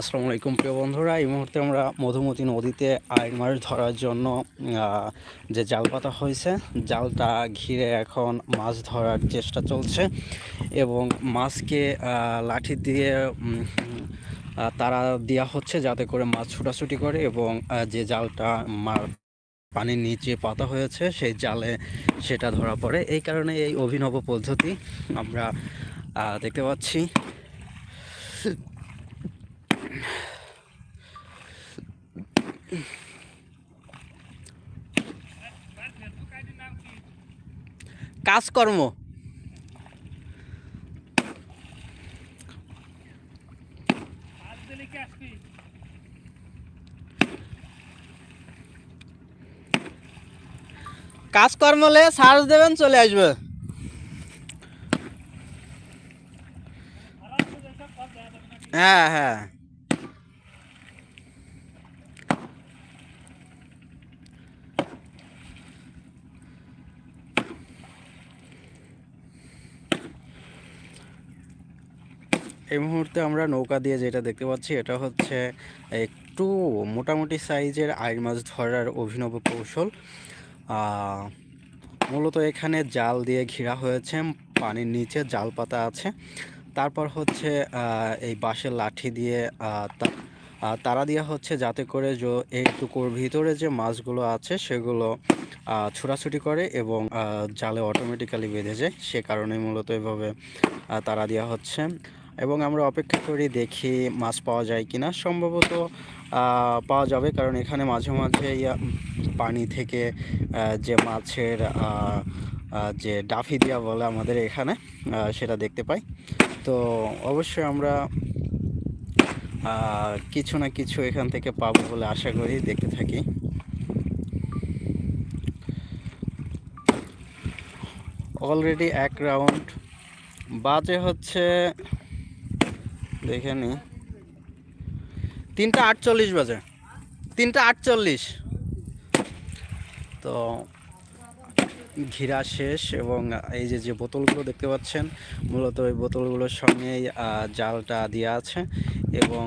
আসসালামু আলাইকুম প্রিয় বন্ধুরা, এই মুহূর্তে আমরা মধুমতি নদীতে আইন মাছ ধরার জন্য যে জাল পাতা হয়েছে, জালটা ঘিরে এখন মাছ ধরার চেষ্টা চলছে এবং মাছকে লাঠি দিয়ে তারা দেওয়া হচ্ছে যাতে করে মাছ ছুটাছুটি করে এবং যে জালটা মার পানির নিচে পাতা হয়েছে, সেই জালে সেটা ধরা পড়ে। এই কারণে এই অভিনব পদ্ধতি আমরা দেখতে পাচ্ছি। কাজকর্ম। কাজকর্ম হলে সার্চ দেবেন চলে আসবে। হ্যাঁ হ্যাঁ। এই মুহূর্তে আমরা নৌকা দিয়ে যেটা দেখতে পাচ্ছি এটা হচ্ছে একটু মোটামুটি সাইজের আইর মাছ ধরার অভিনব কৌশল। মূলত এখানে জাল দিয়ে ঘেরা হয়েছে পানির নিচে জাল পাতা আছে। তারপর হচ্ছে এই বাঁশের লাঠি দিয়ে তারা দেওয়া হচ্ছে যাতে করে যে এই টুকুর ভিতরে যে মাছগুলো আছে সেগুলো আহ, ছোটাছুটি করে এবং জালে অটোমেটিক্যালি বেঁধে যায়। সে কারণে মূলত এভাবে তারা দেওয়া হচ্ছে। এবং আমরা অপেক্ষা করি দেখি মাছ পাওয়া যায় কিনা। সম্ভবত পাওয়া যাবে কারণ এখানে মাঝে মাঝে পানি থেকে যে মাছের যে ডাফি দিয়া বলে আমাদের এখানে সেটা দেখতে পাই। তো অবশ্যই আমরা কিছু না কিছু এখান থেকে পাবো বলে আশা করি, দেখতে থাকি। অলরেডি এক রাউন্ড বাজে হচ্ছে দেখে নি। তিনটা আটচল্লিশ বাজে। তিনটা আটচল্লিশ। তো ঘিরা শেষ এবং এই যে যে বোতলগুলো দেখতে পাচ্ছেন, মূলত এই বোতলগুলোর সঙ্গেই জালটা দেওয়া আছে এবং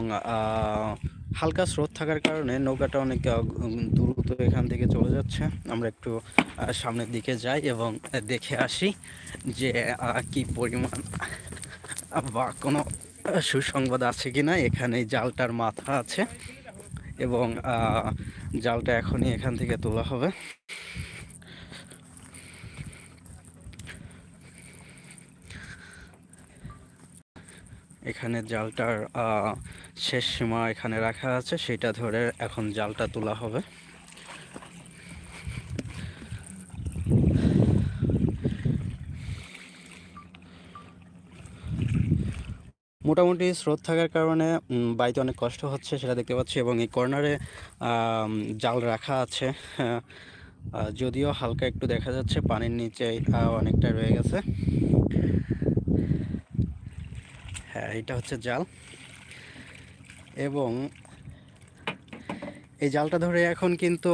হালকা স্রোত থাকার কারণে নৌকাটা অনেক দ্রুত এখান থেকে চলে যাচ্ছে। আমরা একটু সামনের দিকে যাই এবং দেখে আসি যে কি পরিমাণ বা কোনো সুসংবাদ আছে কি না এখানে জালটার মাথা আছে এবং জালটা এখনই এখান থেকে তোলা হবে। এখানে জালটার শেষ সীমা এখানে রাখা আছে, সেটা ধরে এখন জালটা তোলা হবে। মোটামুটি স্রোত থাকার কারণে বাইতে অনেক কষ্ট হচ্ছে, সেটা দেখতে পাচ্ছি এবং এই কর্নারে জাল রাখা আছে। যদিও হালকা একটু দেখা যাচ্ছে, পানির নিচে অনেকটা রয়ে গেছে। হ্যাঁ এটা হচ্ছে জাল। এবং এই জালটা ধরে এখন কিন্তু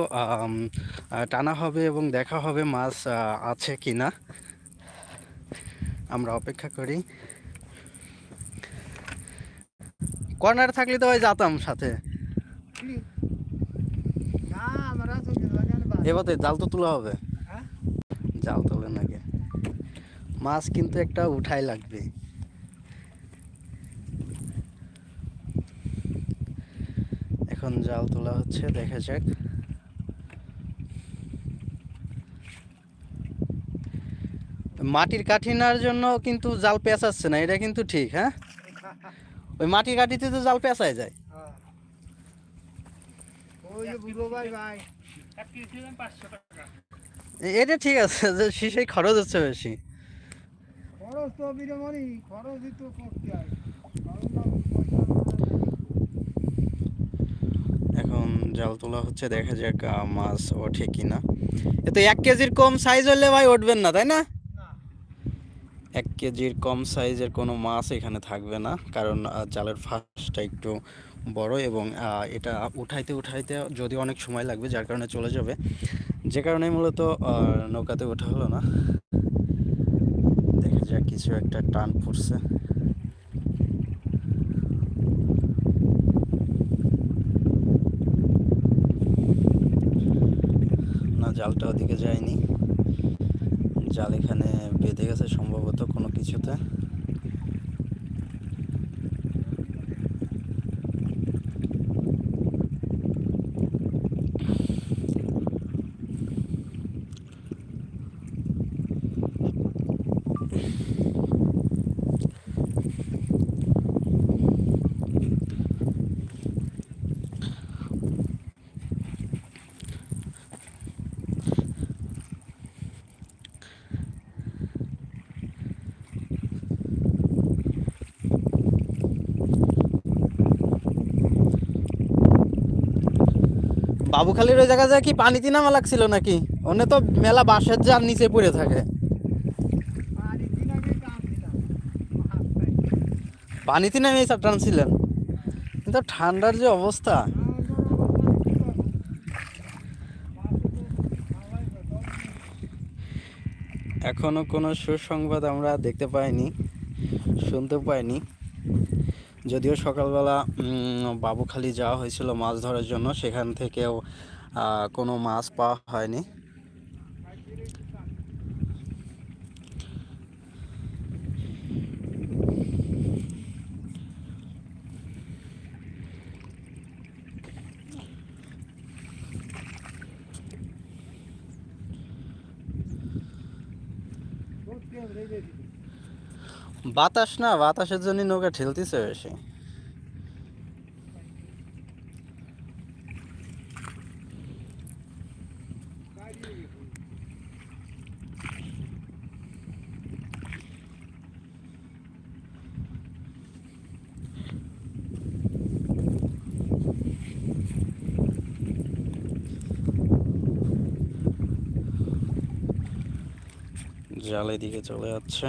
টানা হবে এবং দেখা হবে মাছ আছে কিনা। আমরা অপেক্ষা করি। কর্নার থাকলে তো ভাই যেতাম সাথে। এবারে জাল তো তোলা হবে। হ্যাঁ? জাল তোলেন আগে। মাছ কিন্তু একটা উঠাই লাগবে। এখন জাল তোলা হচ্ছে দেখা যাক। মাটির কাঠিনার জন্য কিন্তু জাল পেঁচাচ্ছে না এটা কিন্তু ঠিক হ্যাঁ? ওই মাটি কাঠিতে তো জাল পেঁচায় যায়। এটা ঠিক আছে যে শিশে খরচ হচ্ছে বেশি। খরচ তো খরচই তো করতে হয়। এখন জাল তোলা হচ্ছে দেখা যাক মাছ ওঠে কিনা। এ তো এক কেজির কম সাইজ হলে ভাই উঠবেন না তাই না? এক কেজির কম সাইজের কোনো মাছ এখানে থাকবে না, কারণ জালের ফাঁসটা একটু বড় এবং এটা উঠাইতে উঠাইতে যদি অনেক সময় লাগবে যার কারণে চলে যাবে। যে কারণে মূলত নৌকাতে ওঠা হলো না। দেখা যাক, কিছু একটা টান পড়ছে। না, জালটা ওদিকে যায়নি। জাল এখানে বেঁধে গেছে সম্ভবত কোনো কিছুতে। বাবুখালীর ওই জায়গা যায় কি পানিতে নামা লাগছিল নাকি? ওনে তো মেলা বাঁশের যার নিচে পড়ে থাকে। পানিতে নেমে এই টানছিলেন? কিন্তু ঠান্ডার যে অবস্থা। এখনও কোনো সুসংবাদ আমরা দেখতে পাইনি, শুনতে পাইনি। যদিও সকালবেলা বাবুখালী যাওয়া হয়েছিল মাছ ধরার জন্য, সেখান থেকেও কোনো মাছ পাওয়া হয়নি রেখে দিবি। বাতাস না বাতাসের জন্য নৌকা ঠেলতেছে বেশি। জালের দিকে চলে যাচ্ছে।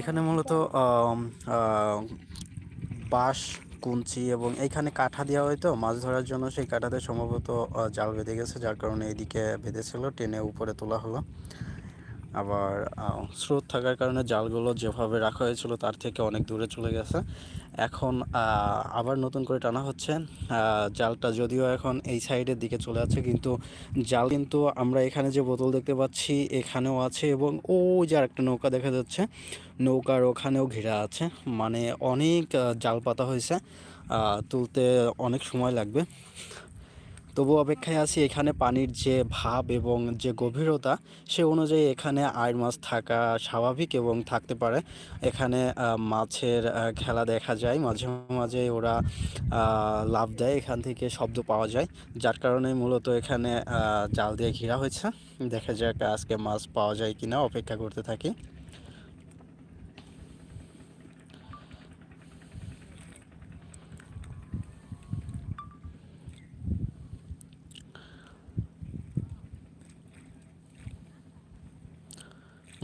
এখানে মূলত বাঁশ, কুঞ্চি এবং এইখানে কাঠা দেওয়া হয়তো। মাছ ধরার জন্য সেই কাঠাতে সম্ভবত জাল বেঁধে গেছে, যার কারণে এইদিকে বেঁধেছিল, টেনে উপরে তোলা হলো। আবার স্রোত থাকার কারণে জালগুলো যেভাবে রাখা হয়েছিল তার থেকে অনেক দূরে চলে গেছে। এখন আবার নতুন করে টানা হচ্ছে। জালটা যদিও এখন এই সাইডের দিকে চলে যাচ্ছে, কিন্তু জাল কিন্তু আমরা এখানে যে বোতল দেখতে পাচ্ছি, এখানেও আছে এবং ওই যে আরেকটা নৌকা দেখা যাচ্ছে, নৌকার ওখানেও ঘেরা আছে। মানে অনেক জাল পাতা হয়েছে। তুলতে অনেক সময় লাগবে। তবু অপেক্ষায় আছি এখানে পানির যে ভাব এবং যে গভীরতা, সে অনুযায়ী এখানে আয়ের মাছ থাকা স্বাভাবিক এবং থাকতে পারে। এখানে মাছের খেলা দেখা যায়। মাঝে মাঝে ওরা লাফ দেয়। এখান থেকে শব্দ পাওয়া যায়, যার কারণে মূলত এখানে জাল দিয়ে ঘেরা হয়েছে। দেখা যাক আজকে মাছ পাওয়া যায় কিনা, অপেক্ষা করতে থাকি।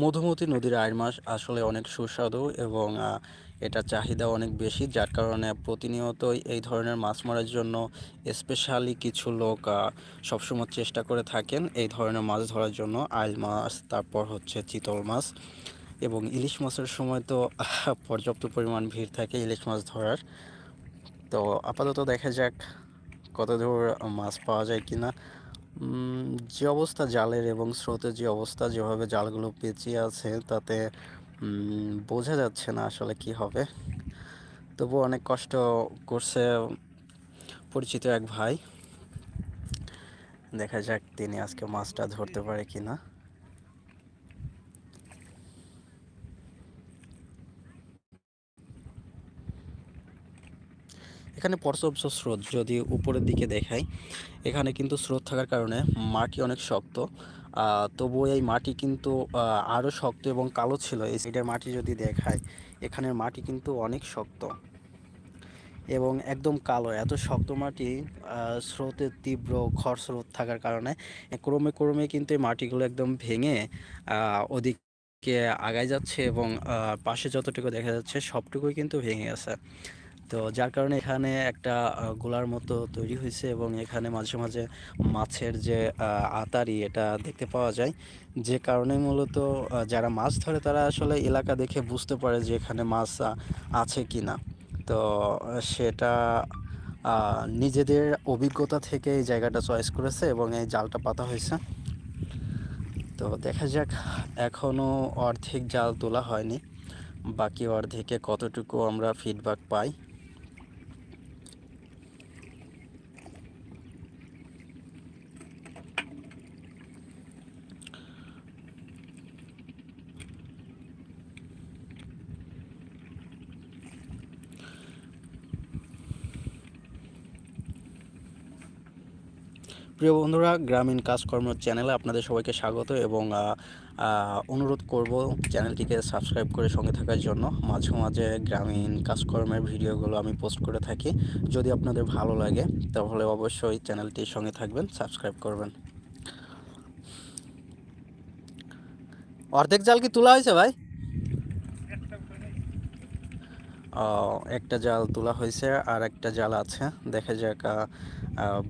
মধুমতি নদীর আয়ের মাছ আসলে অনেক সুস্বাদু এবং এটার চাহিদা অনেক বেশি যার কারণে প্রতিনিয়তই এই ধরনের মাছ মারার জন্য স্পেশালি কিছু লোক সবসময় চেষ্টা করে থাকেন এই ধরনের মাছ ধরার জন্য। আইল মাছ তারপর হচ্ছে চিতল মাছ এবং ইলিশ মাছের সময় তো পর্যাপ্ত পরিমাণ ভিড় থাকে ইলিশ মাছ ধরার। তো আপাতত দেখা যাক কত দূর মাছ পাওয়া যায় কিনা। উম, যে অবস্থা জালের এবং স্রোতের যে অবস্থা, যেভাবে জালগুলো পেঁচিয়ে আছে, তাতে বোঝা যাচ্ছে না আসলে কি হবে। তবু অনেক কষ্ট করছে পরিচিত এক ভাই। দেখা যাক তিনি আজকে মাছটা ধরতে পারে কিনা। এখানে পর্যাপ্ত স্রোত যদি উপরের দিকে দেখাই, এখানে কিন্তু স্রোত থাকার কারণে মাটি অনেক শক্ত। তবুও এই মাটি কিন্তু আরও শক্ত এবং কালো ছিল। এই সাইডের মাটি যদি দেখায় এখানের মাটি কিন্তু অনেক শক্ত এবং একদম কালো। এত শক্ত মাটি স্রোতের তীব্র খর স্রোত থাকার কারণে ক্রমে ক্রমে কিন্তু এই মাটিগুলো একদম ভেঙে ওদিকে আগায় যাচ্ছে এবং পাশে যতটুকু দেখা যাচ্ছে সবটুকুই কিন্তু ভেঙে গেছে। তো যার কারণে এখানে একটা গোলার মতো তৈরি হয়েছে এবং এখানে মাঝে মাঝে মাছের যে আতারি এটা দেখতে পাওয়া যায়। যে কারণে মূলত যারা মাছ ধরে তারা আসলে এলাকা দেখে বুঝতে পারে যে এখানে মাছ আছে কি না তো, সেটা নিজেদের অভিজ্ঞতা থেকে এই জায়গাটা চয়েস করেছে এবং এই জালটা পাতা হয়েছে। তো দেখা যাক এখনও অর্ধেক জাল তোলা হয়নি। বাকি অর্ধেকে কতটুকু আমরা ফিডব্যাক পাই। প্রিয় বন্ধুরা, গ্রামীণ কাজকর্ম চ্যানেলে আপনাদের সবাইকে স্বাগত এবং অনুরোধ করব চ্যানেলটিকে সাবস্ক্রাইব করে সঙ্গে থাকার জন্য। মাঝে মাঝে গ্রামীণ কাজকর্মের ভিডিওগুলো আমি পোস্ট করে থাকি। যদি আপনাদের ভালো লাগে, তাহলে অবশ্যই চ্যানেলটির সঙ্গে থাকবেন, সাবস্ক্রাইব করবেন। অর্ধেক জাল কি তোলা হয়েছে ভাই ও, একটা জাল তোলা হয়েছে আর একটা জাল আছে। দেখা যাক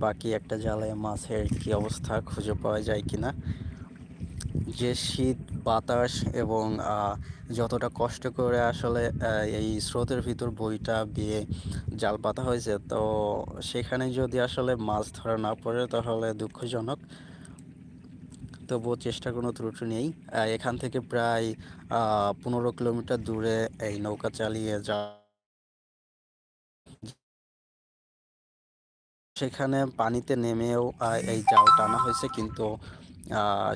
বাকি একটা জালে মাছের কি অবস্থা, খুঁজে পাওয়া যায় কিনা। যে শীত, বাতাস এবং যতটা কষ্ট করে আসলে এই স্রোতের ভিতর বইটা বিয়ে জাল পাতা হয়েছে, তো সেখানে যদি আসলে মাছ ধরা না পড়ে তাহলে দুঃখজনক। তবুও চেষ্টার কোনো ত্রুটি নেই। এখান থেকে প্রায় পনেরো কিলোমিটার দূরে এই নৌকা চালিয়ে যা সেখানে পানিতে নেমেও এই জাল টানা হয়েছে কিন্তু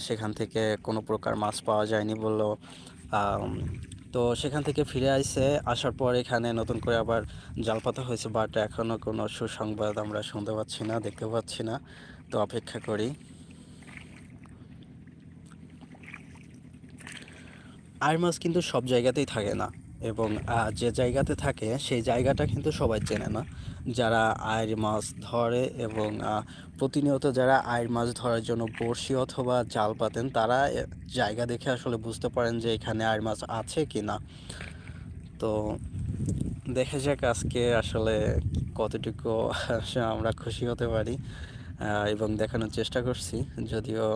সেখান থেকে কোনো প্রকার মাছ পাওয়া যায়নি বলল। তো সেখান থেকে ফিরে আসছে আসার পর এখানে নতুন করে আবার জাল পাতা হয়েছে বাট এখনও কোনো সুসংবাদ আমরা শুনতে পাচ্ছি না, দেখতে পাচ্ছি না। তো অপেক্ষা করি। আর মাছ কিন্তু সব জায়গাতেই থাকে না এবং যে জায়গাতে থাকে সেই জায়গাটা কিন্তু সবাই চেনে না। যারা আয়ের মাছ ধরে এবং প্রতিনিয়ত যারা আয়ের মাছ ধরার জন্য বড়শি অথবা জাল পাতেন, তারা জায়গা দেখে আসলে বুঝতে পারেন যে এখানে আয়ের মাছ আছে কি না তো দেখা যাক আজকে আসলে কতটুকু আমরা খুশি হতে পারি এবং দেখানোর চেষ্টা করছি। যদিও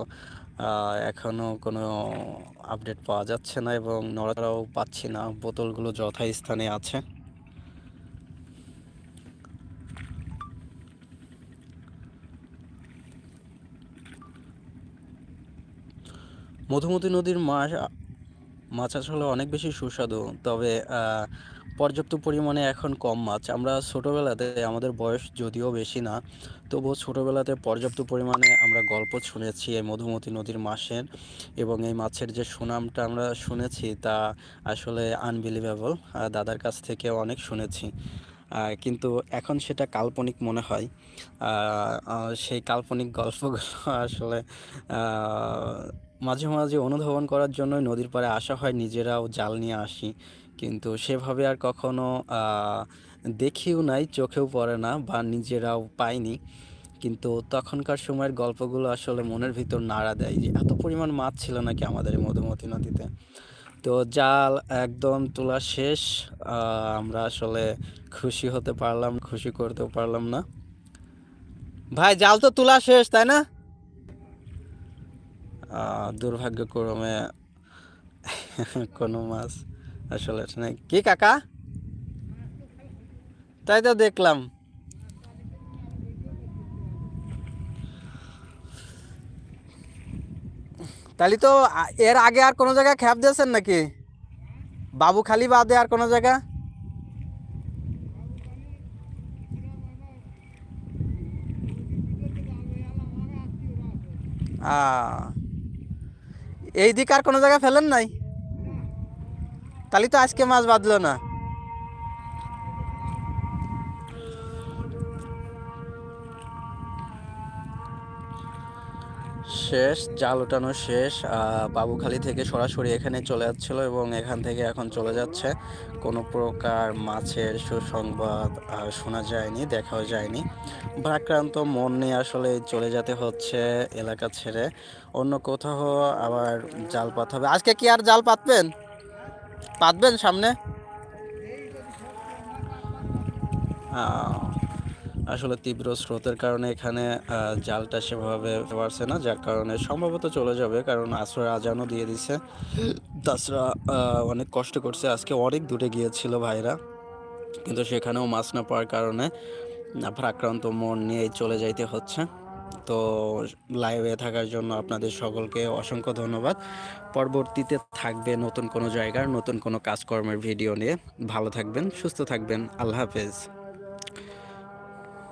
আহ, এখনও কোনো আপডেট পাওয়া যাচ্ছে না এবং নড়াচড়াও পাচ্ছি না। বোতলগুলো যথাস্থানে আছে। মধুমতি নদীর মাছ মাছ আসলে অনেক বেশি সুস্বাদু তবে পর্যাপ্ত পরিমাণে এখন কম মাছ। আমরা ছোটোবেলাতে আমাদের বয়স যদিও বেশি না তবুও ছোটোবেলাতে পর্যাপ্ত পরিমাণে আমরা গল্প শুনেছি এই মধুমতি নদীর মাছের এবং এই মাছের যে সুনামটা আমরা শুনেছি তা আসলে আনবিলিভেবল দাদার কাছ থেকে অনেক শুনেছি। কিন্তু এখন সেটা কাল্পনিক মনে হয়। সেই কাল্পনিক গল্পগুলো আসলে মাঝে মাঝে অনুধাবন করার জন্য নদীর পাড়ে আসা হয়, নিজেরাও জাল নিয়ে আসি। কিন্তু সেভাবে আর কখনো দেখিও নাই, চোখেও পড়ে না বা নিজেরাও পাইনি কিন্তু তখনকার সময়ের গল্পগুলো আসলে মনের ভিতর নাড়া দেয় যে এত পরিমাণ মাছ ছিল নাকি আমাদের মধুমতি নদীতে। তো জাল একদম তোলা শেষ আমরা আসলে খুশি হতে পারলাম, খুশি করতেও পারলাম না। ভাই, জাল তো তোলা শেষ, তাই না? দুর্ভাগ্যক্রমে কোনো মাছ আসলে কি, কাকা? তাই তো দেখলাম। তাহলে তো এর আগে আর কোনো জায়গায় খ্যাপ দিয়েছেন নাকি? বাবু খালি বাদে আর কোনো জায়গা? এই দিক আর কোনো জায়গায় ফেলেন নাই? তাহলে তো আজকে মাছ বাঁধলো না। শেষ জাল ওঠানো শেষ বাবুখালী থেকে সরাসরি এখানে চলে যাচ্ছিল এবং এখান থেকে এখন চলে যাচ্ছে। কোনো প্রকার মাছের সুসংবাদ শোনা যায়নি দেখাও যায়নি। ভারাক্রান্ত মন নিয়ে আসলে চলে যেতে হচ্ছে এলাকা ছেড়ে। অন্য কোথাও আবার জাল পাত হবে। আজকে কি আর জাল পাতবেন? পাতবেন সামনে? আহ, আসলে তীব্র স্রোতের কারণে এখানে জালটা সেভাবে পারছে না, যার কারণে সম্ভবত চলে যাবে, কারণ আসর আজানও দিয়ে দিছে। তাছাড়া অনেক কষ্ট করছে। আজকে অনেক দূরে গিয়েছিল ভাইরা, কিন্তু সেখানেও মাছ না পাওয়ার কারণে ভারাক্রান্ত মন নিয়ে চলে যাইতে হচ্ছে। তো লাইভে থাকার জন্য আপনাদের সকলকে অসংখ্য ধন্যবাদ। পরবর্তীতে থাকবে নতুন কোনো জায়গার, নতুন কোনো কাজকর্মের ভিডিও নিয়ে। ভালো থাকবেন, সুস্থ থাকবেন। আল্লাহ হাফেজ।